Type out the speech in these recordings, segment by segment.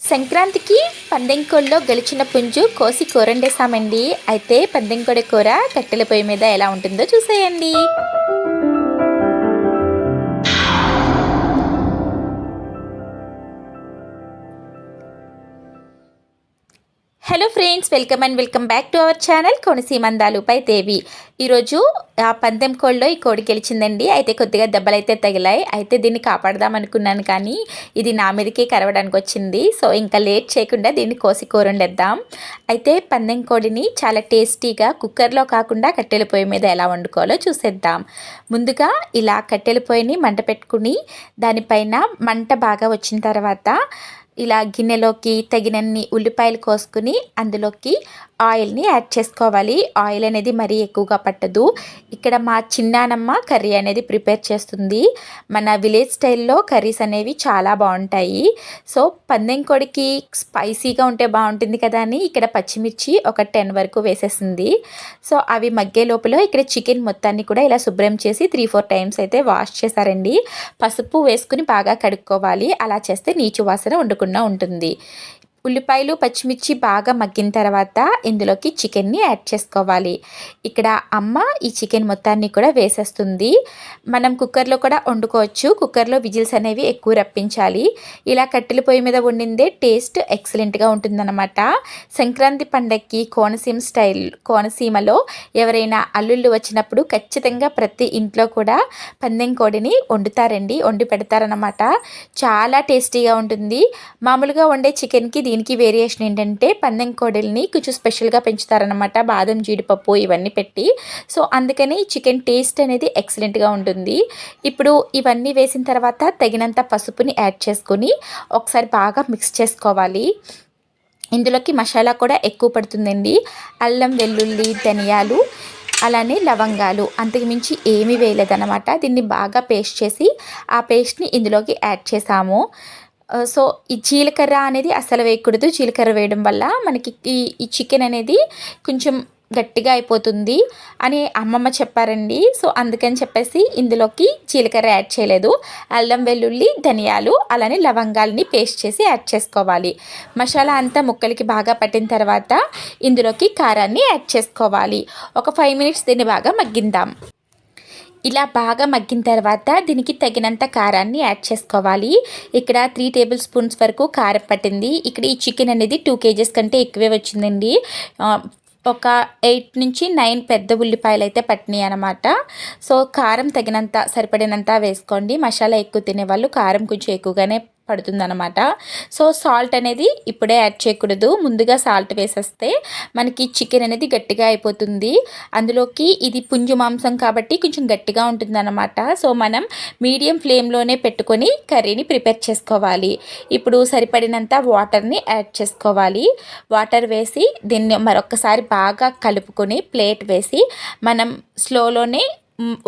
సంక్రాంతికి పందెంకోళ్ళలో గెలిచిన పుంజు కోసి కూరండేసామండి అయితే పందెంకోడి కూర కట్టెల పొయ్యి మీద ఎలా ఉంటుందో చూసేయండి. Hello friends welcome and welcome back to our channel కొనసీమందాలుపై Devi ఈరోజు ఆ పందెం కోళ్ళలో ఈ కోడి గెలిచిందండి. అయితే కొద్దిగా దెబ్బలు అయితే తగిలాయి. అయితే దీన్ని కాపాడదాం అనుకున్నాను కానీ ఇది నా మీదకే కరవడానికి వచ్చింది. సో ఇంకా లేట్ చేయకుండా దీన్ని కోసి కూరండేద్దాం. అయితే పందెం కోడిని చాలా టేస్టీగా కుక్కర్లో కాకుండా కట్టెల పొయ్యి మీద ఎలా వండుకోవాలో చూసేద్దాం. ముందుగా ఇలా కట్టెల పొయ్యిని మంట పెట్టుకుని దానిపైన మంట బాగా వచ్చిన తర్వాత ఇలా గిన్నెలోకి తగినన్ని ఉల్లిపాయలు కోసుకుని అందులోకి ఆయిల్ని యాడ్ చేసుకోవాలి. ఆయిల్ అనేది మరీ ఎక్కువగా పట్టదు. ఇక్కడ మా చిన్నానమ్మ కర్రీ అనేది ప్రిపేర్ చేస్తుంది. మన విలేజ్ స్టైల్లో కర్రీస్ అనేవి చాలా బాగుంటాయి. సో పందెం కొడికి స్పైసీగా ఉంటే బాగుంటుంది కదా అని ఇక్కడ పచ్చిమిర్చి ఒక టెన్ వరకు వేసేసింది. సో అవి మగ్గే లోపల ఇక్కడ చికెన్ మొత్తాన్ని కూడా ఇలా శుభ్రం చేసి త్రీ ఫోర్ టైమ్స్ అయితే వాష్ చేశారండి. పసుపు వేసుకుని బాగా కడుక్కోవాలి. అలా చేస్తే నీచు వాసన లేకుండా ఉంటుంది. ఉల్లిపాయలు పచ్చిమిర్చి బాగా మగ్గిన తర్వాత ఇందులోకి చికెన్ని యాడ్ చేసుకోవాలి. ఇక్కడ అమ్మ ఈ చికెన్ మొత్తాన్ని కూడా వేసేస్తుంది. మనం కుక్కర్లో కూడా వండుకోవచ్చు. కుక్కర్లో విజిల్స్ అనేవి ఎక్కువ రప్పించాలి. ఇలా కట్టెల పొయ్యి మీద వండిందే టేస్ట్ ఎక్సలెంట్గా ఉంటుందన్నమాట. సంక్రాంతి పండగకి కోనసీమ స్టైల్ కోనసీమలో ఎవరైనా అల్లుళ్ళు వచ్చినప్పుడు ఖచ్చితంగా ప్రతి ఇంట్లో కూడా పందెం కోడిని వండుతారండి వండి పెడతారనమాట చాలా టేస్టీగా ఉంటుంది. మామూలుగా వండే చికెన్కి దీనికి వేరియేషన్ ఏంటంటే పందెం కోడల్ని కొంచెం స్పెషల్గా పెంచుతారనమాట బాదం జీడిపప్పు ఇవన్నీ పెట్టి. సో అందుకని చికెన్ టేస్ట్ అనేది ఎక్సలెంట్గా ఉంటుంది. ఇప్పుడు ఇవన్నీ వేసిన తర్వాత తగినంత పసుపుని యాడ్ చేసుకొని ఒకసారి బాగా మిక్స్ చేసుకోవాలి. ఇందులోకి మసాలా కూడా ఎక్కువ పడుతుందండి. అల్లం వెల్లుల్లి ధనియాలు అలానే లవంగాలు. అంతకుమించి ఏమీ వేయలేదన్నమాట. దీన్ని బాగా పేస్ట్ చేసి ఆ పేస్ట్ని ఇందులోకి యాడ్ చేసాము. Uh, సో ఈ జీలకర్ర అనేది అసలు వేయకూడదు. జీలకర్ర వేయడం వల్ల మనకి ఈ ఈ చికెన్ అనేది కొంచెం గట్టిగా అయిపోతుంది అని అమ్మమ్మ చెప్పారండి. సో అందుకని చెప్పేసి ఇందులోకి జీలకర్ర యాడ్ చేయలేదు. అల్లం వెల్లుల్లి ధనియాలు అలానే లవంగాల్ని పేస్ట్ చేసి యాడ్ చేసుకోవాలి. మసాలా అంతా ముక్కలకి బాగా పట్టిన తర్వాత ఇందులోకి కారాన్ని యాడ్ చేసుకోవాలి. ఒక ఫైవ్ మినిట్స్ దీన్ని బాగా మగ్గిందాం. ఇలా బాగా మగ్గిన తర్వాత దీనికి తగినంత కారాన్ని యాడ్ చేసుకోవాలి. ఇక్కడ త్రీ టేబుల్ స్పూన్స్ వరకు కారం పట్టింది. ఇక్కడ ఈ చికెన్ అనేది టూ కేజెస్ కంటే ఎక్కువే వచ్చిందండి. ఒక ఎయిట్ నుంచి నైన్ పెద్ద ఉల్లిపాయలు అయితే పట్టినాయి అనమాట సో కారం తగినంత సరిపడినంత వేసుకోండి. మసాలా ఎక్కువ తినేవాళ్ళు కారం కొంచెం ఎక్కువగానే పడుతుందనమాట సో సాల్ట్ అనేది ఇప్పుడే యాడ్ చేయకూడదు. ముందుగా సాల్ట్ వేసేస్తే మనకి చికెన్ అనేది గట్టిగా అయిపోతుంది. అందులోకి ఇది పుంజు మాంసం కాబట్టి కొంచెం గట్టిగా ఉంటుందన్నమాట. సో మనం మీడియం ఫ్లేమ్లోనే పెట్టుకొని కర్రీని ప్రిపేర్ చేసుకోవాలి. ఇప్పుడు సరిపడినంత వాటర్ని యాడ్ చేసుకోవాలి. వాటర్ వేసి దీన్ని మరొకసారి బాగా కలుపుకొని ప్లేట్ వేసి మనం స్లోలోనే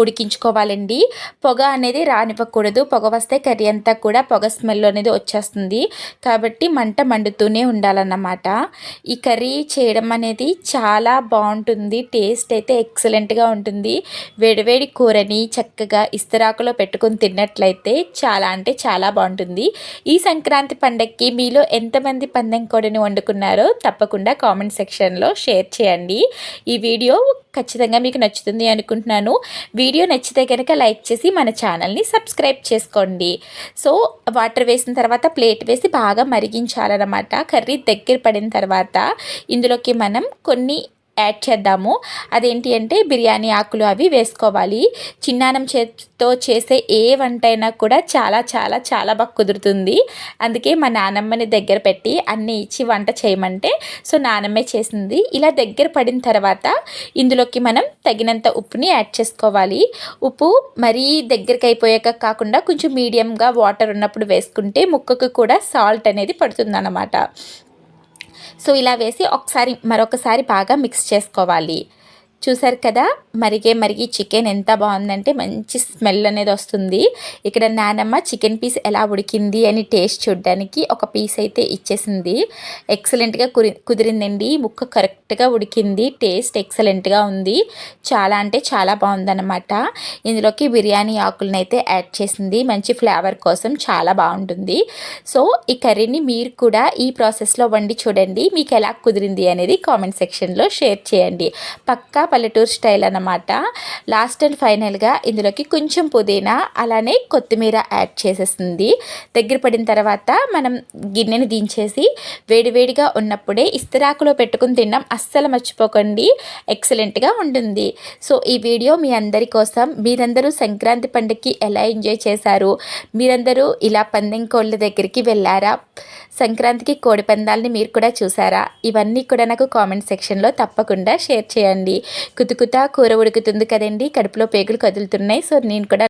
ఉడికించుకోవాలండి. పొగ అనేది రానివ్వకూడదు. పొగ వస్తే కర్రీ అంతా కూడా పొగ స్మెల్ అనేది వచ్చేస్తుంది. కాబట్టి మంట మండుతూనే ఉండాలన్నమాట. ఈ కర్రీ చేయడం అనేది చాలా బాగుంటుంది. టేస్ట్ అయితే ఎక్సలెంట్గా ఉంటుంది. వేడివేడి కూరని చక్కగా ఇస్తరాకులో పెట్టుకొని తిన్నట్లయితే చాలా అంటే చాలా బాగుంటుంది. ఈ సంక్రాంతి పండగకి మీలో ఎంతమంది పందెం కోడిని వండుకున్నారో తప్పకుండా కామెంట్ సెక్షన్లో షేర్ చేయండి. ఈ వీడియో ఖచ్చితంగా మీకు నచ్చుతుంది అనుకుంటున్నాను. వీడియో నచ్చితే కనుక లైక్ చేసి మన ఛానల్ని సబ్స్క్రైబ్ చేసుకోండి. సో వాటర్ వేసిన తర్వాత ప్లేట్ వేసి బాగా మరిగించాలన్నమాట. కర్రీ దగ్గర పడిన తర్వాత ఇందులోకి మనం కొన్ని యాడ్ చేద్దాము. అదేంటి అంటే బిర్యానీ ఆకులు అవి వేసుకోవాలి. చిన్నానం చేతితో చేసే ఏ వంట అయినా కూడా చాలా చాలా చాలా బాగా కుదురుతుంది. అందుకే మా నానమ్మని దగ్గర పెట్టి అన్నీ ఇచ్చి వంట చేయమంటే సో నానమ్మే చేసింది. ఇలా దగ్గర పడిన తర్వాత ఇందులోకి మనం తగినంత ఉప్పుని యాడ్ చేసుకోవాలి. ఉప్పు మరీ దగ్గరికి అయిపోయాక కాకుండా కొంచెం మీడియంగా వాటర్ ఉన్నప్పుడు వేసుకుంటే ముక్కకు కూడా సాల్ట్ అనేది పడుతుందన్నమాట. సో ఇలా వేసి ఒకసారి మరొకసారి బాగా మిక్స్ చేసుకోవాలి. చూసారు కదా? మరిగే మరిగి చికెన్ ఎంత బాగుందంటే మంచి స్మెల్ అనేది వస్తుంది. ఇక్కడ నానమ్మ చికెన్ పీస్ ఎలా ఉడికింది అని టేస్ట్ చూడడానికి ఒక పీస్ అయితే ఇచ్చేసింది. ఎక్సలెంట్గా కురి కుదిరిందండి. ముక్క కరెక్ట్గా ఉడికింది. టేస్ట్ ఎక్సలెంట్గా ఉంది. చాలా అంటే చాలా బాగుందన్నమాట. ఇందులోకి బిర్యానీ ఆకులను అయితే యాడ్ చేసింది. మంచి ఫ్లేవర్ కోసం చాలా బాగుంటుంది. సో ఈ కర్రీని మీరు కూడా ఈ ప్రాసెస్లో వండి చూడండి. మీకు ఎలా కుదిరింది అనేది కామెంట్ సెక్షన్లో షేర్ చేయండి. పక్కా పల్లెటూరు స్టైల్ అన్నమాట. లాస్ట్ అండ్ ఫైనల్గా ఇందులోకి కొంచెం పుదీనా అలానే కొత్తిమీర యాడ్ చేసేస్తుంది దగ్గర పడిన తర్వాత మనం గిన్నెని దించేసి వేడివేడిగా ఉన్నప్పుడే ఇస్తరాకులో పెట్టుకుని తినడం అస్సలు మర్చిపోకండి. ఎక్సలెంట్గా ఉంటుంది. సో ఈ వీడియో మీ అందరి కోసం. మీరందరూ సంక్రాంతి పండుగకి ఎలా ఎంజాయ్ చేశారు? మీరందరూ ఇలా పందెం కోళ్ళ దగ్గరికి వెళ్ళారా? సంక్రాంతికి కోడి పందాలని మీరు కూడా చూసారా? ఇవన్నీ కూడా నాకు కామెంట్ సెక్షన్లో తప్పకుండా షేర్ చేయండి. కుతుకుతా కూర ఉడుకుతుంది కదండి. కడుపులో పేగులు కదులుతున్నాయి. సో నేను కూడా